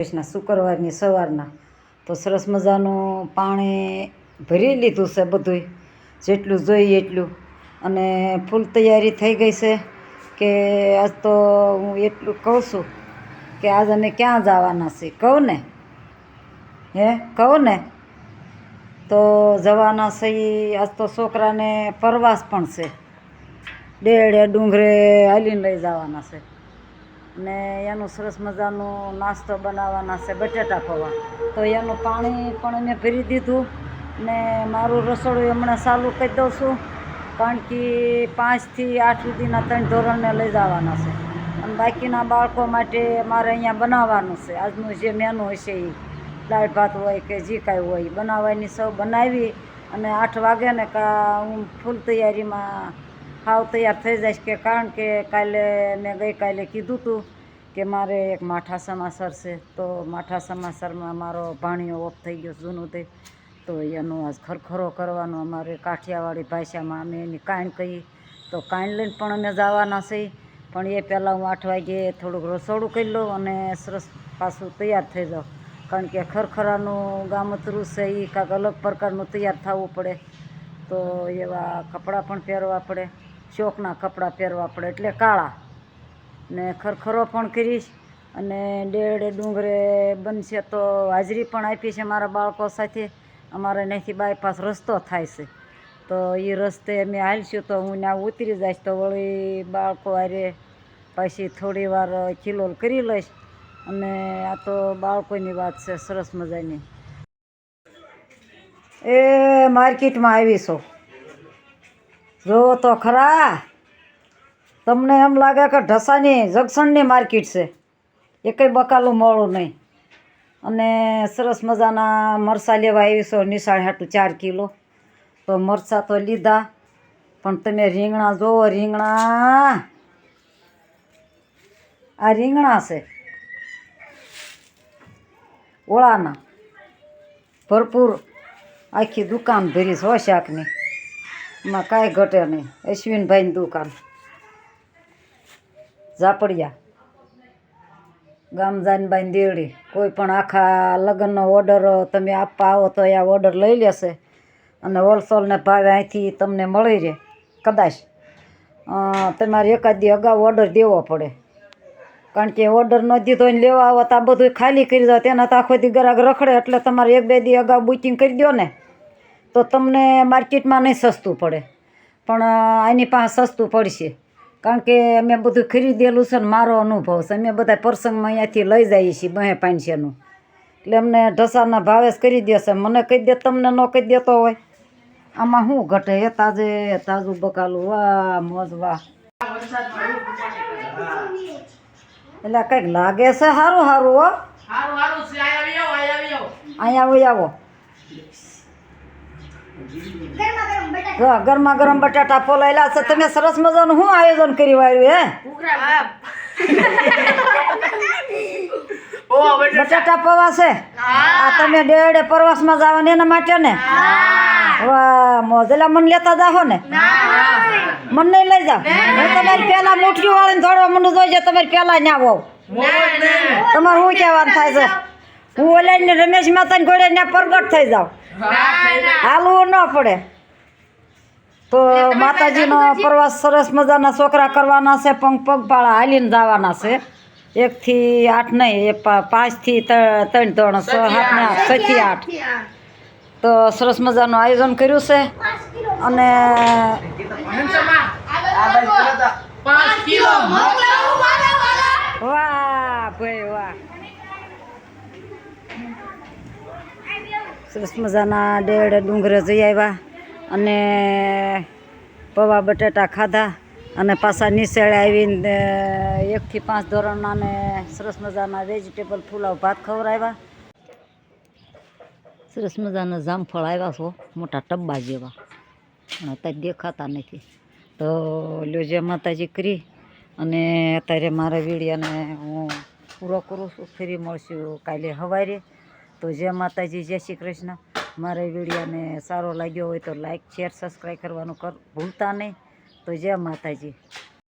કૃષ્ણ શુક્રવારની સવારના તો સરસ મજાનું પાણી ભરી લીધું છે બધુંય, જેટલું જોઈએ એટલું. અને ફૂલ તૈયારી થઈ ગઈ છે કે આજ તો હું એટલું કહું છું કે આજ અમે ક્યાં જવાના છીએ, કહું ને. હે, કહું ને. તો જવાના છીએ, આજ તો છોકરાને પ્રવાસ પણ છે. ડેડે ડુંગરે હાલીને લઈ જવાના છે. ને એનું સરસ મજાનું નાસ્તો બનાવવાના છે, બટેટા પૌવા. તો એનું પાણી પણ મેં ભરી દીધું ને મારું રસોડું હમણાં ચાલુ કરી દઉં છું, કારણ કે પાંચથી આઠ સુધીના ત્રણ ધોરણને લઈ જવાના છે. અને બાકીના બાળકો માટે મારે અહીંયા બનાવવાનું છે. આજનું જે મેનુ હશે એ દાળ ભાત હોય કે જે કાંઈ હોય, બનાવવાની સૌ બનાવી અને આઠ વાગે ને કા હું ફૂલ તૈયારીમાં હાવ તૈયાર થઈ જઈશ કે કારણ કે કાલે મેં ગઈકાલે કીધું હતું કે મારે એક માઠા સમાસર છે. તો માઠા સમાસરમાં મારો ભાણિયો ઓફ થઈ ગયો જૂનું તે. તો એનો આજ ખરખરો કરવાનો અમારે કાઠિયાવાડી ભાષામાં અમે એની કાંઈ કહી તો કાંઈ લઈને પણ અમે જવાના છીએ. પણ એ પહેલાં હું આઠ વાગે થોડુંક રસોડું કરી લઉં અને સરસ પાછું તૈયાર થઈ જાઉં. કારણ કે ખરખરાનું ગામતરું છે એ કાંઈક અલગ પ્રકારનું તૈયાર થવું પડે. તો એવા કપડાં પણ પહેરવા પડે. ચોકના કપડાં પહેરવા પડે એટલે કાળા. ને ખરખરો પણ કરીશ. અને ડેડે ડુંગરે બનશે તો હાજરી પણ આપી છે મારા બાળકો સાથે. અમારે અહીંથી બાયપાસ રસ્તો થાય છે. તો એ રસ્તે અમે હાલશું તો હું ત્યાં ઉતરી જઈશ તો વળી બાળકો આરે પછી થોડી વાર ખિલોલ કરી લઈશ. અને આ તો બાળકોની વાત છે, સરસ મજાની. એ માર્કેટમાં આવી જોવો તો ખરા. તમને એમ લાગે કે ઢસાની જંકશનની માર્કેટ છે. એકેય બકાલું મળું નહીં. અને સરસ મજાના મરચાં લેવા આવીશો નિશાળ હાટું ચાર કિલો. તો મરચાં તો લીધા. પણ તમે રીંગણા જોવો, રીંગણા. આ રીંગણા છે. ઓળાના. ભરપૂર આખી દુકાન ભરી છે હો શાકની. એમાં કાંઈ ઘટે નહીં. અશ્વિનભાઈની દુકાન. ઝાપડિયા. ગામજાનબાઈ દેવડી. કોઈ પણ આખા લગ્નનો ઓર્ડર તમે આપવા આવો તો આ ઓર્ડર લઈ લેશે. અને હોલસેલને ભાવે અહીંથી તમને મળી રહે. કદાચ. તમારે એકાદ અગાઉ ઓર્ડર દેવો પડે. કારણ કે ઓર્ડર ન દીધો ને લેવા આવો તો આ બધું ખાલી કરી દો. તેના તો આખો દી ગ્રાહક રખડે. એટલે તમારે એક બે દી અગાઉ બુકિંગ કરી દો ને. તો તમને માર્કેટમાં નહીં સસ્તું પડે. પણ આની પાસે સસ્તું પડશે. કારણ કે અમે બધું ખરીદેલું છે ને મારો અનુભવ છે. અમે બધા પ્રસંગમાં અહીંયાથી લઈ જઈએ છીએ બહે પાંચસોનું. એટલે અમને ઢસાના ભાવે જ કરી દેશે મને કહી દે તમને ન કહી દેતો હોય. આમાં શું ઘટે? એ તાજે તાજું બકાલું. વાહ મોજ વાહ. એટલે કંઈક લાગે છે? સારું સારું હો. છે. અહીંયા આવો. ગરમા ગરમ બટાટા ફોલાયેલા છે. તમે સરસ મજાનું શું આયોજન કરી વાળ્યું હે? બટાટા પવા છે? આ તમે ડેડે પ્રવાસમાં જવાની એના માટે ને? વાહ મોજેલા મન લેતા જાહો ને? મન નહીં લઈ જાવ હું તમારી પેલા મુઠ્ઠી વાળીને દોડવા મંડું જોઈએ તમારી પેલા ને આવો તમારે શું કહેવાનું થાય છે? હું ઓલાને રમેશ માતાને ગોળે ને પ્રગટ થઈ જાઉં હાલવું ન પડે. તો માતાજીનો પ્રવાસ સરસ મજાના છોકરા કરવાના છે પગ પગપાળા હાલીને જવાના છે. એકથી આઠ નહીં એ પા- પાંચથી ત્રણ ત્રણ છ આઠ છથી આઠ. તો સરસ મજાનું આયોજન કર્યું છે. અને પાંચ કિલો વાહ ભાઈ વાહ સરસ મજાના ડેડ ડુંગરે જઈ આવ્યા અને પૌવા બટેટા ખાધા અને પાછા નિશાળે આવીને એકથી પાંચ ધોરણના ને સરસ મજાના વેજીટેબલ ફુલાવ ભાત ખવડાવ્યા. સરસ મજાના જામફળ આવ્યા છો, મોટા ટબ્બા જેવા. પણ અત્યારે દેખાતા નથી. તો લ્યો જય માતાજી કરી અને અત્યારે મારા વીડિયાને હું પૂરો કરું છું. ફરી મળશું કાલે સવારે તો જય માતાજી, જય શ્રી કૃષ્ણ. મારા વિડીયાને સારો લાગ્યો હોય તો લાઈક શેર સબસ્ક્રાઈબ કરવાનું કર ભૂલતા નહીં. તો જય માતાજી.